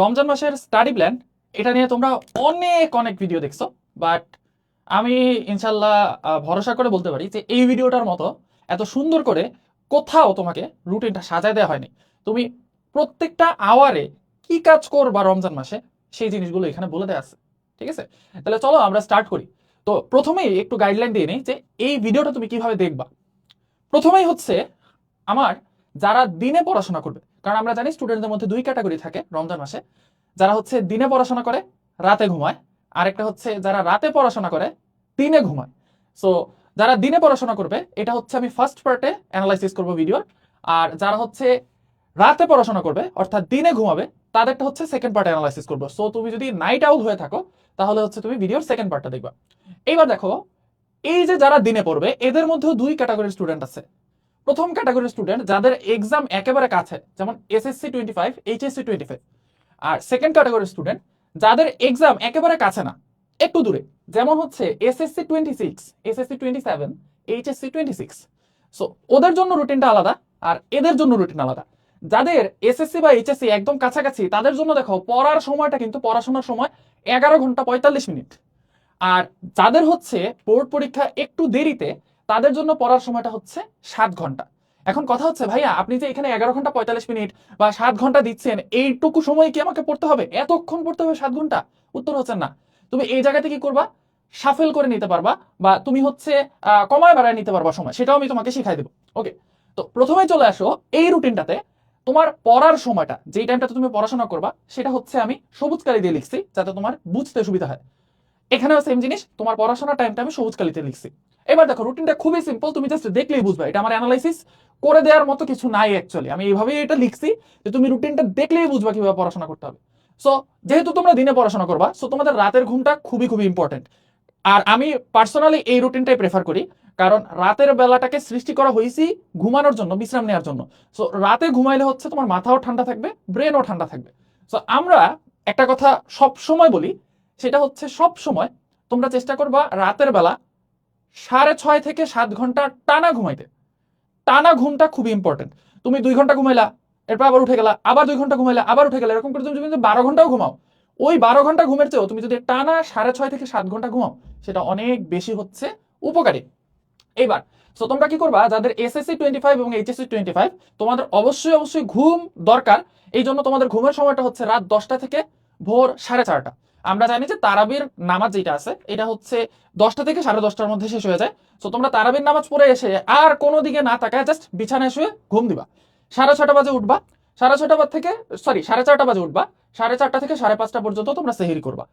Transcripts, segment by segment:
রমজান মাসের study plan এটা নিয়ে তোমরা অনেক অনেক ভিডিও দেখছ বাট আমি ইনশাল্লাহ ভরসা করে বলতে পারি যে এই ভিডিওটার মতো এত সুন্দর করে কোথাও তোমাকে রুটিনটা সাজায় দেওয়া হয়নি। তুমি প্রত্যেকটা আওয়ারে কি কাজ করবা রমজান মাসে, সেই জিনিসগুলো এখানে বলে দেওয়া আছে, ঠিক আছে? তাহলে চলো আমরা স্টার্ট করি। তো প্রথমেই একটু গাইডলাইন দিয়ে নিই যে এই ভিডিওটা তুমি কীভাবে দেখবা। প্রথমেই হচ্ছে আমার যারা দিনে পড়াশোনা করবে কারণ আমরা জানি স্টুডেন্টদের মধ্যে দুই ক্যাটাগরি থাকে রমজান মাসে। যারা হচ্ছে দিনে পড়াশোনা করে, রাতে ঘুমায়। আরেকটা হচ্ছে যারা রাতে পড়াশোনা করে, দিনে ঘুমায়। সো যারা দিনে পড়াশোনা করবে, এটা হচ্ছে আমি ফার্স্ট পার্টে অ্যানালাইসিস করব ভিডিওর আর যারা হচ্ছে রাতে পড়াশোনা করবে, অর্থাৎ দিনে ঘুমাবে, তাদেরটা হচ্ছে সেকেন্ড পার্টে অ্যানালাইসিস করব। সো তুমি যদি নাইট আউট হয়ে থাকো, তাহলে হচ্ছে তুমি ভিডিওর সেকেন্ড পার্টটা দেখবা। এইবার দেখো, এই যে যারা দিনে পড়বে, এদের মধ্যেও দুই ক্যাটাগরির স্টুডেন্ট আছে। প্রথম ক্যাটাগরির স্টুডেন্ট যাদের এক্সাম একেবারে কাছে, যেমন SSC twenty five HSC twenty five আর সেকেন্ড ক্যাটাগরির স্টুডেন্ট যাদের এক্সাম একেবারে কাছে না, একটু দূরে, যেমন হচ্ছে SSC twenty six SSC twenty seven HSC twenty six so ওদের জন্য রুটিনটা আলাদা আর এদের জন্য রুটিন আলাদা। যাদের এসএসসি বা এইচএসসি একদম কাছাকাছি, তাদের জন্য দেখো, পড়ার সময়টা কিন্তু পড়াশোনার সময় এগারো ঘণ্টা পঁয়তাল্লিশ মিনিট। আর যাদের হচ্ছে বোর্ড পরীক্ষা একটু দেরিতে তাদের জন্য পড়ার সময়টা হচ্ছে সাত ঘণ্টা। এখন কথা হচ্ছে, ভাইয়া, আপনি যে এখানে এগারো ঘণ্টা পঁয়তাল্লিশ মিনিট বা সাত ঘণ্টা দিচ্ছেন, এইটুকু সময় কি আমাকে পড়তে হবে? এতক্ষণ পড়তে হবে সাত ঘণ্টা? উত্তর হচ্ছে না। তুমি এই জায়গাতে কি করবা? সাফেল করে নিতে পারবা বা তুমি হচ্ছে কমায় বাড়ায় নিতে পারবা সময়। সেটাও আমি তোমাকে শিখাই দেবো। ওকে? তো প্রথমে চলে আসো এই রুটিনটাতে তোমার পড়ার সময়টা, যেই টাইমটাতে তুমি পড়াশোনা করবা, সেটা হচ্ছে আমি সবুজ কালি দিয়ে লিখছি যাতে তোমার বুঝতে সুবিধা হয়। এখানেও সেম জিনিস, তোমার পড়াশোনার টাইমটা আমি সবুজ কালিতে লিখছি। এবার দেখো রুটিনটা খুবই সিম্পল তুমি জাস্ট দেখলেই বুঝবে। এটা আমার অ্যানালাইসিস করে দেওয়ার মতো কিছু নাই অ্যাকচুয়ালি আমি এইভাবেই এটা লিখছি যে তুমি রুটিনটা দেখলেই বুঝবা কীভাবে পড়াশোনা করতে হবে। সো যেহেতু তোমরা দিনে পড়াশোনা করবা সো তোমাদের রাতের ঘুমটা খুবই খুবই ইম্পর্টেন্ট আর আমি পার্সোনালি এই রুটিনটাই প্রেফার করি, কারণ রাতের বেলাটাকে সৃষ্টি করা হয়েছি ঘুমানোর জন্য, বিশ্রাম নেওয়ার জন্য। সো রাতে ঘুমাইলে হচ্ছে তোমার মাথাও ঠান্ডা থাকবে ব্রেনও ঠান্ডা থাকবে। সো আমরা একটা কথা সব সময় বলি, সেটা হচ্ছে সব সময় তোমরা চেষ্টা করবা রাতের বেলা সাড়ে ছয় থেকে সাত ঘণ্টা টানা ঘুমাইতে। টানা ঘুমটা খুবই ইম্পর্টেন্ট তুমি দুই ঘণ্টা ঘুমাইলা, এরপর আবার উঠে গেলা, আবার দুই ঘণ্টা ঘুমাইলা, আবার উঠে গেলা, এরকম করে তুমি যদি বারো ঘন্টাও ঘুমাও, ওই বারো ঘণ্টা ঘুমের চেয়েও তুমি যদি টানা সাড়ে ছয় থেকে সাত ঘণ্টা ঘুমাও, সেটা অনেক বেশি হচ্ছে উপকারী। এইবার সো তোমরা কি করবা, যাদের এসএসসি টোয়েন্টি ফাইভ এবং এইচএসসি টোয়েন্টি ফাইভ তোমাদের অবশ্যই অবশ্যই ঘুম দরকার। এই জন্য তোমাদের ঘুমের সময়টা হচ্ছে রাত দশটা থেকে ভোর সাড়ে চারটা। আমরা জানি যে তারাবির নামাজ যেটা আছে, এটা হচ্ছে দশটা থেকে সাড়ে দশটার মধ্যে শেষ হয়ে যায়। সো তোমরা তারাবির নামাজ পড়ে এসে আর কোনো দিকে না তাকায় জাস্ট বিছানায় শুয়ে ঘুম দিবা। সাড়ে ছটা বাজে উঠবা। সাড়ে ছটা বাজ থেকে সরি সাড়ে চারটা বাজে উঠবা। সাড়ে চারটা থেকে সাড়ে পাঁচটা পর্যন্ত তোমরা সেহেরি করবা।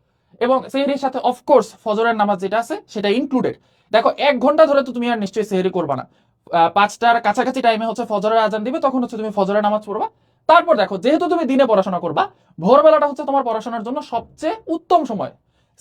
এবং সেহেরির সাথে অফকোর্স ফজরের নামাজ যেটা আছে, সেটা ইনক্লুডেড দেখো, এক ঘণ্টা ধরে তো তুমি আর নিশ্চয়ই সেহেরি করবা না। পাঁচটার কাছাকাছি টাইমে হচ্ছে ফজরের আজান দিবে, তখন হচ্ছে তুমি ফজরের নামাজ পড়বা। তারপর দেখো, যেহেতু তুমি দিনে পড়াশোনা করবা, ভোরবেলাটা হচ্ছে তোমার পড়াশোনার জন্য সবচেয়ে উত্তম সময়।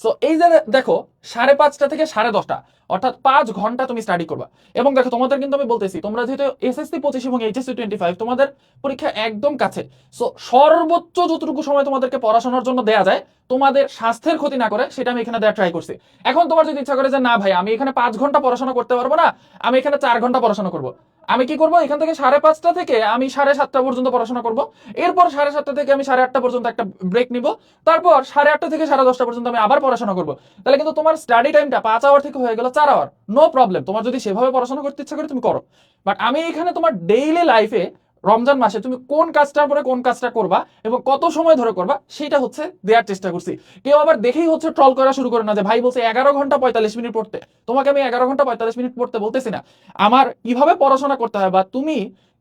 সো এই যে দেখো, সাড়ে পাঁচটা থেকে সাড়ে দশটা, অর্থাৎ পাঁচ ঘণ্টা তুমি স্টাডি করবা। এবং দেখো, তোমাদের কিন্তু আমি বলতেছি, তোমরা যেহেতু এসএসসি পঁচিশ এবং এইচএসসি টোয়েন্টি ফাইভ তোমাদের পরীক্ষা একদম কাছে। সো সর্বোচ্চ যতটুকু সময় তোমাদেরকে পড়াশোনার জন্য দেয়া যায়, তোমাদের স্বাস্থ্যের ক্ষতি না করে, সেটা আমি এখানে দেওয়া ট্রাই করছি। এখন তোমার যদি ইচ্ছা করে যে, না ভাই, আমি এখানে পাঁচ ঘণ্টা পড়াশোনা করতে পারব না, আমি এখানে চার ঘণ্টা পড়াশোনা করব। আমি কি করব? এখান থেকে সাড়ে পাঁচটা থেকে আমি সাড়ে সাতটা পর্যন্ত পড়াশোনা করব। এরপর সাড়ে সাতটা থেকে আমি সাড়ে আটটা পর্যন্ত একটা ব্রেক নিব। তারপর সাড়ে আটটা থেকে সাড়ে দশটা পর্যন্ত আমি আবার পড়াশোনা করব। তাহলে কিন্তু তোমার স্টাডি টাইমটা পাঁচ আওয়ার থেকে হয়ে গেল চার আওয়ার নো প্রবলেম তোমার যদি সেভাবে পড়াশোনা করতে ইচ্ছা করে তুমি করো। বাট আমি এখানে তোমার ডেইলি লাইফে রমজান মাসে তুমি কোন কাজটার পরে কোন কাজটা করবা এবং কত সময় ধরে করবা, সেটা হচ্ছে দেওয়ার চেষ্টা করছি। কেউ আবার দেখেই হচ্ছে ট্রল করা শুরু করে না যে, ভাই, বলছে এগারো ঘণ্টা পঁয়তাল্লিশ মিনিট পড়তে। তোমাকে আমি এগারো ঘণ্টা পঁয়তাল্লিশ মিনিট পড়তে বলতেছি না। আমার কীভাবে পড়াশোনা করতে হয় বা তুমি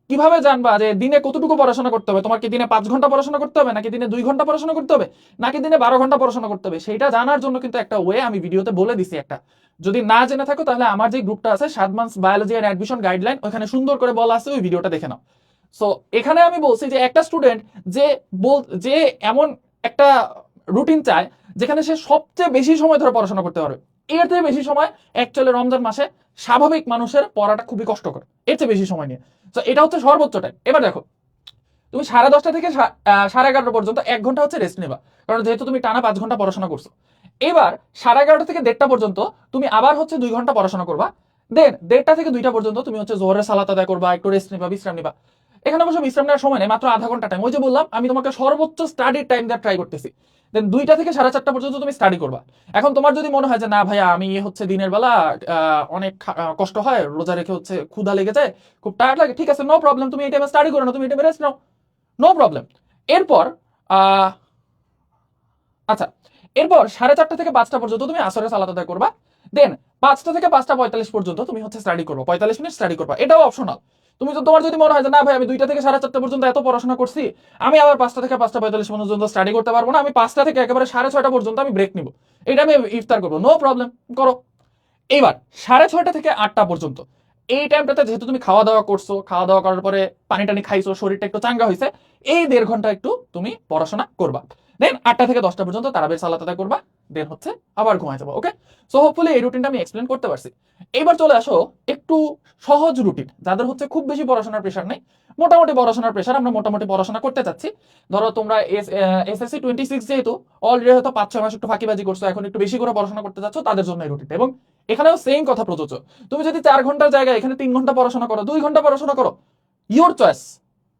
কীভাবে জানবা যে দিনে কতটুকু পড়াশোনা করতে হবে? তোমার কি দিনে পাঁচ ঘণ্টা পড়াশোনা করতে হবে? নাকি দিনে দুই ঘণ্টা পড়াশোনা করতে হবে? নাকি দিনে বারো ঘণ্টা পড়াশোনা করতে হবে? সেটা জানার জন্য কিন্তু একটা ওয়ে আমি ভিডিওতে বলে দিছি একটা। যদি না জেনে থাকো, তাহলে আমার যে গ্রুপটা আছে, সাত months biology and admission guideline ওখানে সুন্দর করে বলা আছে, ওই ভিডিওটা দেখে নাও। সো এখানে আমি বলছি যে একটা স্টুডেন্ট যে বল, যে এমন একটা রুটিন চায়, যেখানে সে সবচেয়ে বেশি সময় ধরে পড়াশোনা করতে পারবে। এর থেকে বেশি সময় অ্যাকচুয়ালি রমজান মাসে স্বাভাবিক মানুষের পড়াটা খুবই কষ্টকর, এর চেয়ে বেশি সময় নিয়ে। তো এটা হচ্ছে সর্বোচ্চ টাইম এবার দেখো, তুমি সাড়ে দশটা থেকে সাড়ে এগারোটা পর্যন্ত এক ঘণ্টা হচ্ছে রেস্ট নেবা, কারণ যেহেতু তুমি টানা পাঁচ ঘণ্টা পড়াশোনা করছ। এবার সাড়ে এগারোটা থেকে দেড়টা পর্যন্ত তুমি আবার হচ্ছে দুই ঘণ্টা পড়াশোনা করবা দেন দেড়টা থেকে দুইটা পর্যন্ত তুমি হচ্ছে জোহরের সালাত আদায় করবা, একটু রেস্ট নিবা, বিশ্রাম নিবা। এখানে অবশ্য বিশ্রাম নেওয়ার সময় নেই, মাত্র আধা ঘণ্টা টাইম ওই যে বললাম, আমি তোমাকে সর্বোচ্চ স্টাডির টাইম দেওয়ার ট্রাই করতেছি। দেন দুইটা থেকে সাড়ে চারটা পর্যন্ত তুমি স্টাডি করবা। এখন তোমার যদি মনে হয় যে, না ভাইয়া, আমি হচ্ছে দিনের বেলা অনেক কষ্ট হয়, রোজা রেখে হচ্ছে ক্ষুধা লেগে যায়, খুব টায়ার্ড লাগে, ঠিক আছে নো প্রবলেম তুমি এই টাইমে স্টাডি করো না, তুমি এই টাইমে রেস্ট নাও। নো প্রবলেম এরপর আচ্ছা এরপর সাড়ে চারটা থেকে পাঁচটা পর্যন্ত তুমি আসরের সালাত আদায় করবা। দেন পাঁচটা থেকে পাঁচটা পঁয়তাল্লিশ পর্যন্ত তুমি হচ্ছে স্টাডি করব। পঁয়তাল্লিশ মিনিট স্টাডি করবা। এটাও অপশনাল তুমি তো তোমার যদি মনে হয় যে, না ভাই, আমি দুইটা থেকে সাড়ে চারটা পর্যন্ত এত পড়াশোনা করছি, আমি আবার পাঁচটা থেকে পাঁচটা পঁয়তাল্লিশ পর্যন্ত স্টাডি করতে পারব না, আমি পাঁচটা থেকে একেবারে সাড়ে ছয়টা পর্যন্ত আমি ব্রেক নিব। এটা আমি ইফতার করব। নো প্রবলেম করো। এইবার সাড়ে ছয়টা থেকে আটটা পর্যন্ত। এই টাইমটাতে যেহেতু তুমি খাওয়া দাওয়া করছ খাওয়া দাওয়া করার পরে পানি টানি খাইছো, শরীরটা একটু চাঙ্গা হয়েছে এই দেড় ঘণ্টা একটু তুমি পড়াশোনা করবা। দেন আটটা থেকে দশটা পর্যন্ত তারাবের সালাত আদায় করবা দেন হচ্ছে, আবার ঘুমায় যাব ওকে সো হোপফুলি এই রুটিনটা আমি এক্সপ্লেন করতে পারছি। এইবার চলে আসো একটু সহজ রুটিন যাদের হচ্ছে খুব বেশি পড়াশোনার প্রেশার নেই। মোটামুটি পড়াশোনার প্রেশার আমরা মোটামুটি পড়াশোনা করতে চাচ্ছি। ধরো তোমরা এসএসসি টোয়েন্টি সিক্স যেহেতু অলরেডি হয়তো পাঁচ, ছয় মাস একটু ফাঁকিবাজি করছ, এখন একটু বেশি করে পড়াশোনা করতে চাচ্ছ, তাদের জন্য এই রুটিনটা এবং এখানেও সেম কথা প্রযোজ্য। তুমি যদি চার ঘণ্টার জায়গায় এখানে তিন ঘণ্টা পড়াশোনা করো, দুই ঘণ্টা পড়াশোনা করো ইওর চয়েস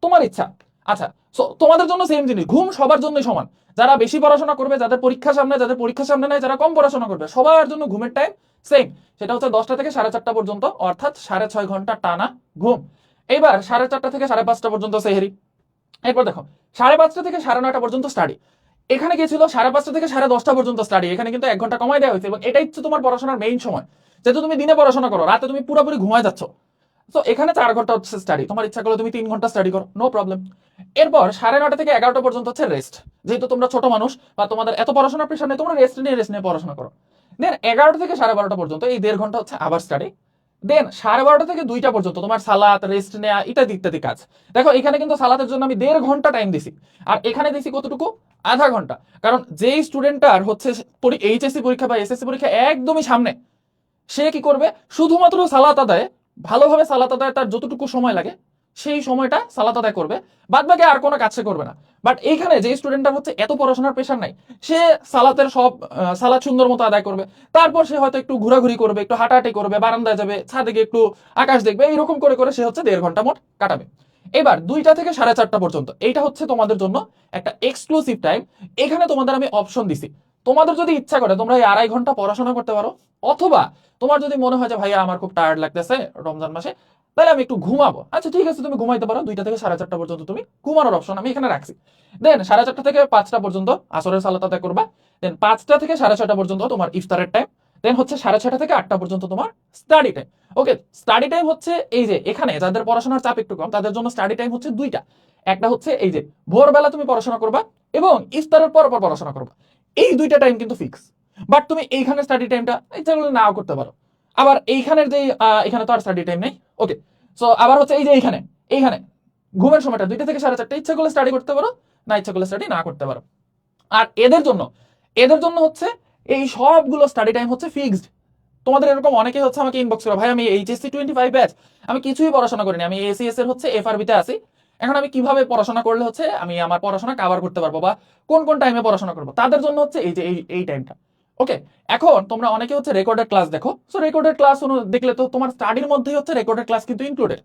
তোমার ইচ্ছা। আচ্ছা সো তোমাদের জন্য সেম জিনিস। ঘুম সবার জন্যই সমান। যারা বেশি পড়াশোনা করবে, যাদের পরীক্ষা সামনে, যাদের পরীক্ষা সামনে নেই, যারা কম পড়াশোনা করবে, সবার জন্য ঘুমের টাইম সেম সেটা হচ্ছে দশটা থেকে সাড়ে চারটা পর্যন্ত, অর্থাৎ সাড়ে ছয় ঘণ্টা টানা ঘুম। এইবার সাড়ে চারটা থেকে সাড়ে পাঁচটা পর্যন্ত সেহেরি। এরপর দেখো, সাড়ে পাঁচটা থেকে সাড়ে নয়টা পর্যন্ত স্টাডি এখানে কি ছিল সাড়ে পাঁচটা থেকে সাড়ে দশটা পর্যন্ত স্টাডি এখানে কিন্তু এক ঘণ্টা কমাই দেওয়া হয়েছে এবং এটাই হচ্ছে তোমার পড়াশোনার মেইন সময়। যেহেতু তুমি দিনে পড়াশোনা করো, রাতে তুমি পুরোপুরি ঘুমায় যাচ্ছ। তো এখানে চার ঘণ্টা হচ্ছে স্টাডি তোমার ইচ্ছা করলে তুমি তিন ঘণ্টা স্টাডি করো। নো প্রবলেম এরপর সাড়ে নটা থেকে এগারোটা পর্যন্ত হচ্ছে রেস্ট যেহেতু তোমরা ছোট মানুষ বা তোমাদের এত পড়াশোনার প্রেশার নেই, তোমরা রেস্ট নিয়ে রেস্ট নিয়ে পড়াশোনা করো। দেন এগারোটা থেকে সাড়ে বারোটা পর্যন্ত, এই দেড় ঘণ্টা হচ্ছে আবার স্টাডি দেন সাড়ে বারোটা থেকে দুইটা পর্যন্ত, তোমার সালাত রেস্ট নেওয়া ইত্যাদি ইত্যাদি কাজ। দেখো, এখানে কিন্তু সালাতের জন্য আমি দেড় ঘণ্টা টাইম দিছি। আর এখানে দিছি কতটুকু? আধা ঘণ্টা। কারণ যেই স্টুডেন্টটার হচ্ছে এইচএসসি পরীক্ষা বা এসএসসি পরীক্ষা একদমই সামনে, সে কি করবে? শুধুমাত্র সালাত আদায় ভালোভাবে সালাত আদায় তার যতটুকু সময় লাগে, সেই সময়টা সালাত আদায় করবে। বাদ বাকি আর কোনো সে করবে না। বাট এইখানে যে স্টুডেন্টটার হচ্ছে এত পড়াশোনার প্রেশার নাই, সে সালাতের সব সালাত সুন্দর মতো আদায় করবে। তারপর সে হয়তো একটু ঘোরাঘুরি করবে, একটু হাঁটাহাঁটি করবে, বারান্দায় যাবে ছাদে গিয়ে একটু আকাশ দেখবে, এইরকম করে করে সে হচ্ছে দেড় ঘণ্টা মোট কাটাবে। এবার দুইটা থেকে সাড়ে চারটা পর্যন্ত, এইটা হচ্ছে তোমাদের জন্য একটা এক্সক্লুসিভ টাইম এখানে তোমাদের আমি অপশন দিছি। তোমাদের যদি ইচ্ছা করে তোমরা এই আড়াই ঘণ্টা পড়াশোনা করতে পারো অথবা তোমার যদি মনে হয় যে, ভাইয়া, আমার খুব টায়ার্ড লাগতেছে রমজান মাসে, তাহলে আমি একটু ঘুমাবো। আচ্ছা ঠিক আছে, তুমি ঘুমাইতে পারো। দুইটা থেকে সাড়ে চারটা পর্যন্ত তুমি ঘুমানোর অপশন আমি এখানে রাখছি। দেন সাড়ে চারটা থেকে পাঁচটা পর্যন্ত আসরের সালাত আদায় করবা। দেন পাঁচটা থেকে সাড়ে ছয়টা পর্যন্ত তোমার ইফতারের টাইম দেন হচ্ছে সাড়ে ছয়টা থেকে আটটা পর্যন্ত তোমার study time okay study time হচ্ছে এই যে, এখানে যাদের পড়াশোনার চাপ একটু কম, তাদের জন্য স্টাডি টাইম হচ্ছে দুইটা। একটা হচ্ছে এই যে, ভোরবেলা তুমি পড়াশোনা করবা এবং ইফতারের পর পর পড়াশোনা করবা। এই দুইটা টাইম কিন্তু ফিক্স বাট তুমি এইখানে স্টাডি টাইমটা ইচ্ছা করলে নাও করতে পারো। আবার এইখানের যে এখানে তো আর স্টাডি টাইম নেই। ওকে সো আবার হচ্ছে এই যে এইখানে এইখানে। ঘুমের সময়টা দুইটা থেকে সাড়ে চারটা, ইচ্ছা করলে স্টাডি করতে পারো, না ইচ্ছা করলে স্টাডি না করতে পারো। আর এদের জন্য এদের জন্য হচ্ছে এই সবগুলো স্টাডি টাইম হচ্ছে ফিক্সড তোমাদের এরকম অনেকেই হচ্ছে আমাকে ইনবক্স করে, ভাই, আমি এইচএসসি টোয়েন্টি ফাইভ ব্যাচ আমি কিছুই পড়াশোনা করিনি, আমি এসিএস এর হচ্ছে এফআরবিতে আছি। এখন আমি কীভাবে পড়াশোনা করলে হচ্ছে আমি আমার পড়াশোনা কভার করতে পারব বা কোন কোন টাইমে পড়াশোনা করব? তাদের জন্য হচ্ছে এই যে এই টাইমটা ওকে এখন তোমরা অনেকে হচ্ছে রেকর্ডেড ক্লাস দেখো। সো রেকর্ডেড ক্লাস দেখলে তো তোমার স্টাডির মধ্যেই হচ্ছে রেকর্ডেড ক্লাস কিন্তু ইনক্লুডেড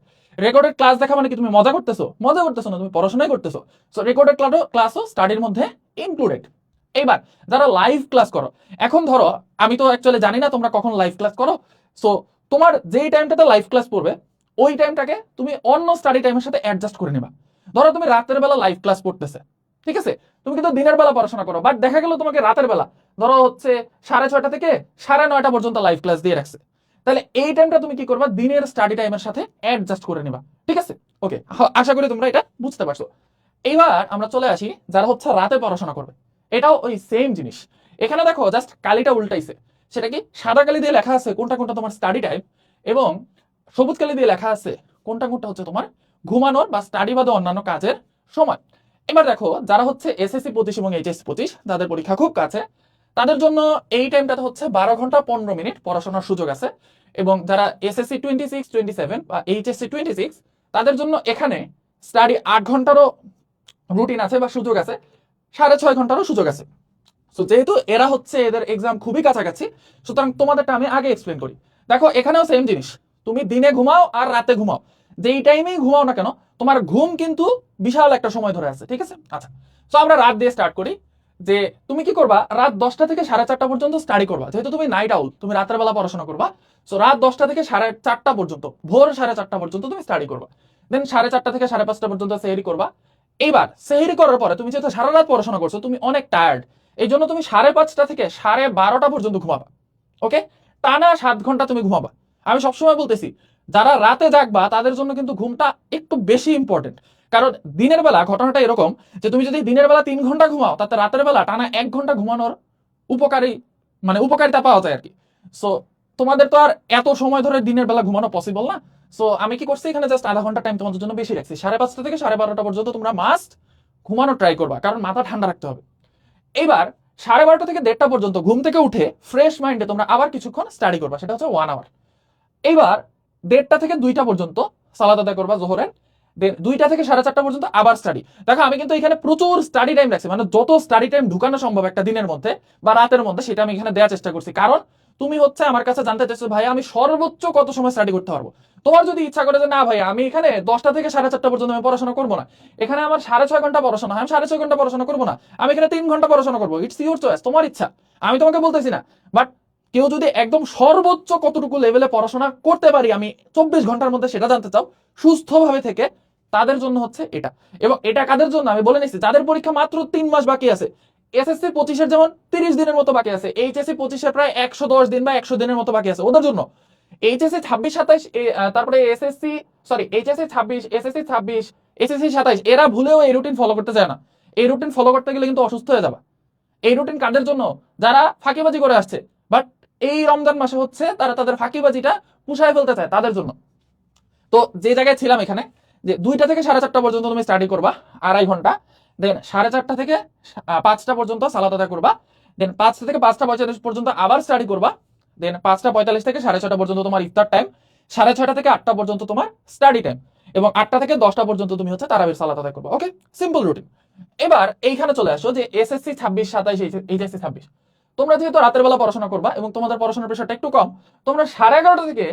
রেকর্ডেড ক্লাস দেখা মানে কি তুমি মজা করতেছো? মজা করতেছো না, তুমি পড়াশোনাই করতেছো। সো রেকর্ডেড ক্লাসও ক্লাসও স্টাডির মধ্যে ইনক্লুডেড এইবার, যারা লাইভ ক্লাস করো, এখন ধরো, আমি তো অ্যাকচুয়ালি জানি না তোমরা কখন লাইভ ক্লাস করো। সো তোমার যেই টাইমটাতে লাইভ ক্লাস পড়বে, ওই টাইমটাকে তুমি অন্য স্টাডি টাইমের সাথে অ্যাডজাস্ট করে নিবা। ধরো তুমি রাতের বেলা লাইভ ক্লাস পড়তেছে। ঠিক আছে? তুমি কিন্তু দিনের বেলা পড়াশোনা করো বাট দেখা গেল তোমাকে রাতের বেলা। ধরো হচ্ছে সাড়ে ছয়টা থেকে সাড়ে নয়টা পর্যন্ত লাইভ ক্লাস দিয়ে রাখছে। তাহলে এই টাইমটা তুমি কি করবা? দিনের স্টাডি টাইমের সাথে অ্যাডজাস্ট করে নিবা। ঠিক আছে? ওকে আশা করি তোমরা এটা বুঝতে পারছ। এইবার আমরা চলে আসি যারা হচ্ছে রাতে পড়াশোনা করবে। এটাও ওই সেম জিনিস। এখানে দেখো জাস্ট কালিটা উল্টাইছে। সেটা কি? সাদা কালি দিয়ে লেখা আছে কোনটা কোনটা তোমার স্টাডি টাইম এবং সবুজ কালি দিয়ে লেখা আছে কোনটা কোনটা হচ্ছে তোমার ঘুমানোর বা স্টাডি বাদে অন্যান্য কাজের সময়। এবার দেখো, যারা হচ্ছে এসএসসি পঁচিশ এবং এইচএসসি পঁচিশ, যাদের পরীক্ষা খুব কাছে, তাদের জন্য এই টাইমটাতে হচ্ছে বারো ঘণ্টা পনেরো মিনিট পড়াশোনার সুযোগ আছে। এবং যারা SSC twenty six twenty seven বা এইচএসসি টোয়েন্টি সিক্স তাদের জন্য এখানে স্টাডি আট ঘন্টারও রুটিন আছে বা সুযোগ আছে, সাড়ে ছয় ঘন্টারও সুযোগ আছে। সো যেহেতু এরা হচ্ছে এদের এক্সাম খুবই কাছাকাছি, সুতরাং তোমাদেরটা আমি আগে এক্সপ্লেন করি। দেখো, এখানেও সেম জিনিস। তুমি দিনে ঘুমাও আর রাতে ঘুমাও। যেই টাইমেই ঘুমাও না কেন, তোমার ঘুম কিন্তু বিশাল একটা সময় ধরে আছে, ঠিক আছে? আচ্ছা তো আমরা রাত দিয়ে স্টার্ট করি, যে তুমি কি করবা? রাত দশটা থেকে সাড়ে চারটা পর্যন্ত স্টাডি করবা, যেহেতু তুমি নাইট আউল তুমি রাতের বেলা পড়াশোনা করবা সো রাত দশটা থেকে সাড়ে চারটা পর্যন্ত, ভোর সাড়ে চারটা পর্যন্ত তুমি স্টাডি করবা। দেন সাড়ে চারটা থেকে সাড়ে পাঁচটা পর্যন্ত সেহেরি করবা। এইবার সেহেরি করার পরে তুমি যেহেতু সারা রাত পড়াশোনা করছ, তুমি অনেক টায়ার্ড এই জন্য তুমি সাড়ে পাঁচটা থেকে সাড়ে বারোটা পর্যন্ত ঘুমাবা ওকে টানা সাত ঘণ্টা তুমি ঘুমাবা। আমি সবসময় বলতেছি যারা রাতে জাগবা, তাদের জন্য কিন্তু ঘুমটা একটু বেশি ইম্পর্টেন্ট কারণ দিনের বেলা ঘটনাটা এরকম যে তুমি যদি দিনের বেলা তিন ঘণ্টা ঘুমাও, তাতে রাতের বেলা টানা এক ঘণ্টা ঘুমানোর উপকারী মানে উপকারিতা পাওয়া যায় আর কি। সো তোমাদের তো আর এত সময় ধরে দিনের বেলা ঘুমানো পসিবল না। সো আমি কি করছি এখানে? জাস্ট আধা ঘণ্টা টাইম তোমাদের জন্য বেশি রাখছি। সাড়ে পাঁচটা থেকে সাড়ে বারোটা পর্যন্ত তোমরা মাস্ট ঘুমানো ট্রাই করবা, কারণ মাথা ঠান্ডা রাখতে হবে। এবার সাড়ে বারোটা থেকে দেড়টা পর্যন্ত ঘুম থেকে উঠে ফ্রেশ মাইন্ডে তোমরা আবার কিছুক্ষণ স্টাডি করবা, সেটা হচ্ছে ওয়ান আওয়ার এইবার দেড়টা থেকে দুইটা পর্যন্ত সালাদ আদায় করবা জোহরের। দুইটা থেকে সাড়ে চারটা পর্যন্ত আবার স্টাডি দেখো, আমি কিন্তু এখানে প্রচুর স্টাডি টাইম রাখছি। মানে যত স্টাডি টাইম ঢুকানো সম্ভব একটা দিনের মধ্যে বা রাতের মধ্যে, সেটা আমি এখানে দেওয়ার চেষ্টা করছি। কারণ তুমি হচ্ছে আমার কাছে জানতে চাইছো, ভাই, আমি সর্বোচ্চ কত সময় স্টাডি করতে পারব? তোমার যদি ইচ্ছা করে যে, না, ভাই, আমি এখানে দশটা থেকে সাড়ে চারটা পর্যন্ত আমি পড়াশোনা করব না। এখানে আমার সাড়ে ছয় ঘণ্টা পড়াশোনা হয় আমি সাড়ে ছয় ঘণ্টা পড়াশোনা করব না। আমি এখানে তিন ঘণ্টা পড়াশোনা করব। ইটস ইউর চয়েস তোমার ইচ্ছা। আমি তোমাকে বলতেছি না। বাট কেউ যদি একদম সর্বোচ্চ কতটুকু লেভেলে পড়াশোনা করতে পারি, আমি চব্বিশ ঘণ্টার মধ্যে সেটা জানতে চাও, সুস্থভাবে থেকে তাদের জন্য হচ্ছে এটা। এবং এটা কাদের জন্য? আমি বলে নিচ্ছি, যাদের পরীক্ষা মাত্র তিন মাস বাকি আছে এসএসসি পঁচিশের যেমন তিরিশ দিনের মতো বাকি আছে এইচএসসি পঁচিশের প্রায় একশো দশ দিন বা একশো দিনের মতো বাকি আছে, ওদের জন্য। এইচএসসি ছাব্বিশ, সাতাইশ তারপরে এসএসসি সরি এইচএসসি ছাব্বিশ এসএসসি ছাব্বিশ এসএসসি সাতাইশ, এরা ভুলেও এই রুটিন ফলো করতে চায় না। এই রুটিন ফলো করতে গেলে কিন্তু অসুস্থ হয়ে যাবে। এই রুটিন কাদের জন্য? যারা ফাঁকিবাজি করে আসছে এই রমজান মাসে হচ্ছে তারা তাদের ফাঁকিবাজিটা পুষায় ফেলতে চায় তাদের জন্য। তো যে জায়গায় ছিলাম এখানে, যে দুইটা থেকে সাড়ে চারটা পর্যন্ত তুমি স্টাডি করবা, আড়াই ঘণ্টা। দেন সাড়ে চারটা থেকে পাঁচটা পর্যন্ত সালাদ আদায় করবা। দেন পাঁচটা থেকে পাঁচটা পঁয়তাল্লিশ পর্যন্ত আবার স্টাডি করবা। দেন পাঁচটা পঁয়তাল্লিশ থেকে সাড়ে ছটা পর্যন্ত তোমার ইফতার টাইম সাড়ে ছটা থেকে আটটা পর্যন্ত তোমার স্টাডি টাইম এবং আটটা থেকে দশটা পর্যন্ত তুমি হচ্ছে তারাবির সালাদ আদায় করবা। ওকে সিম্পল রুটিন এবার এইখানে চলে আসো যে এসএসসি ছাব্বিশ, সাতাইশ এইচএসসি ছাব্বিশ। তোমরা যেহেতু রাতের বেলা পড়াশোনা করবা এবং তোমাদের পড়াশোনার প্রেশারটা একটু কম, তোমরা সাড়ে এগারোটা থেকে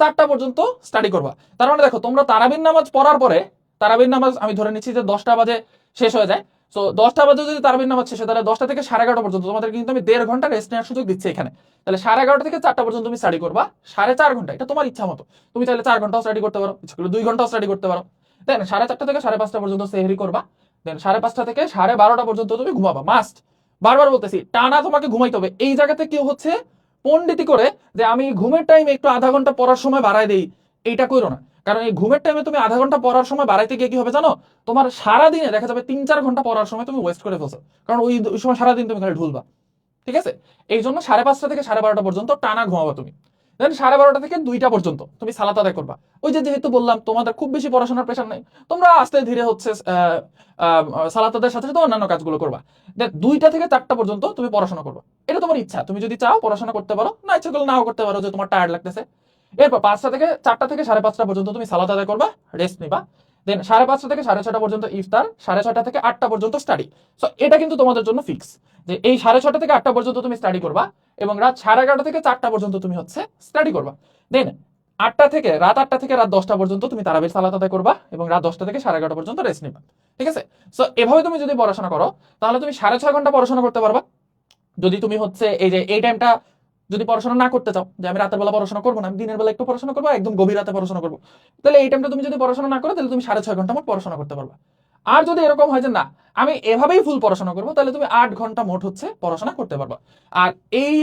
চারটা পর্যন্ত স্টাডি করবা। তার মানে দেখো, তোমরা তারাবির নামাজ পড়ার পরে, তারাবির নামাজ আমি ধরে নিচ্ছি যে দশটা বাজে শেষ হয়ে যায়। সো দশটা বাজে যদি তারাবির নামাজ শেষ হয়, তাহলে দশটা থেকে সাড়ে এগারোটা পর্যন্ত তোমাদের কিন্তু আমি দেড় ঘণ্টা রেস্ট নেওয়ার সুযোগ দিচ্ছি এখানে। তাহলে সাড়ে এগারোটা থেকে চারটা পর্যন্ত তুমি স্টাডি করবা, সাড়ে চার ঘণ্টা, এটা তোমার ইচ্ছা মতো। তুমি চাইলে চার ঘন্টাও স্টাডি করতে পারো, ইচ্ছা করলে দুই ঘন্টাও স্টাডি করতে পারো। দেন সাড়ে চারটা থেকে সাড়ে পাঁচটা পর্যন্ত সেহরি করবা। দেন সাড়ে পাঁচটা থেকে সাড়ে বারোটা পর্যন্ত তুমি ঘুমাবা মাস্ট বারবার বলতেছি, টানা তোমাকে ঘুমাইতে হবে। এই জায়গাতে কেউ হচ্ছে পন্ডিতি করে যে আমি ঘুমের টাইম একটু আধা ঘণ্টা পড়ার সময় বাড়াই দেই, এইটা করো না। কারণ এই ঘুমের টাইমে তুমি আধা ঘণ্টা পড়ার সময় বাড়াইতে গিয়ে কি হবে জানো? তোমার সারা দিনে দেখা যাবে তিন চার ঘণ্টা পড়ার সময় তুমি ওয়েস্ট করে ফেলছো। কারণ ওই ওই সময় সারাদিন তুমি খালি ঢুলবা। ঠিক আছে? এই জন্য সাড়ে পাঁচটা থেকে সাড়ে বারোটা পর্যন্ত টানা ঘুমাবো তুমি। দেন সাড়ে বারোটা থেকে দুইটা পর্যন্ত তুমি সালাত আদায় করবা। ওই যে যেহেতু বললাম, তোমাদের খুব বেশি পড়াশোনার প্রেশার নেই, তোমরা আস্তে ধীরে হচ্ছে সালাত আদায়ের সাথে সাথে অন্যান্য কাজগুলো করবা। দেন দুইটা থেকে চারটা পর্যন্ত তুমি পড়াশোনা করবা। এটা তোমার ইচ্ছা, তুমি যদি চাও পড়াশোনা করতে পারো, না ইচ্ছা করলে নাও করতে পারো, যে তোমার টায়ার্ড লাগতেছে। এরপর পাঁচটা থেকে, চারটা থেকে সাড়ে পাঁচটা পর্যন্ত তুমি সালাত আদায় করবা রেস্ট নিবা। দেন সাড়ে পাঁচটা থেকে সাড়ে ছটা পর্যন্ত ইফতার, সাড়ে ছটা থেকে আটটা পর্যন্ত স্টাডি সো এটা কিন্তু তোমাদের জন্য ফিক্স যে এই সাড়ে ছটা থেকে আটটা পর্যন্ত তুমি স্টাডি করবা এবং রাত সাড়ে এগারোটা থেকে চারটা পর্যন্ত তুমি হচ্ছে স্টাডি করবা। দেন আটটা থেকে, রাত আটটা থেকে রাত দশটা পর্যন্ত তুমি তারাবির সালাত আদায় করবা এবং রাত দশটা থেকে সাড়ে এগারোটা পর্যন্ত রেস্ট নিবা। ঠিক আছে? সো এভাবে তুমি যদি পড়াশোনা করো, তাহলে তুমি সাড়ে ছয় ঘণ্টা পড়াশোনা করতে পারবা। যদি তুমি হচ্ছে এই যে, এই টাইমটা যদি পড়াশোনা না করতে চাও, যে আমি রাতের বেলা পড়াশোনা করব না, আমি দিনের বেলা একটু পড়াশোনা করব, একদম গভীর রাতে পড়াশোনা করব, তাহলে এই টাইমটা তুমি যদি পড়াশোনা না করো, তাহলে তুমি সাড়ে ছয় ঘণ্টা মোট পড়াশোনা করতে পারবা। আর যদি এরকম হয় যে না, আমি এভাবেই ফুল পড়াশোনা করব, তাহলে তুমি আট ঘণ্টা মোট হচ্ছে পড়াশোনা করতে পারবা। আর এই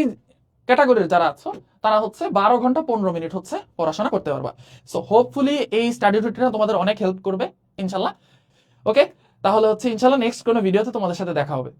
ক্যাটাগরির যারা আছো, তারা হচ্ছে বারো ঘণ্টা পনেরো মিনিট হচ্ছে পড়াশোনা করতে পারবা। সো হোপফুলি এই স্টাডি রুটিনটা তোমাদের অনেক হেল্প করবে, ইনশাল্লাহ। ওকে তাহলে হচ্ছে ইনশাল্লাহ নেক্সট কোনো ভিডিওতে তোমাদের সাথে দেখা হবে।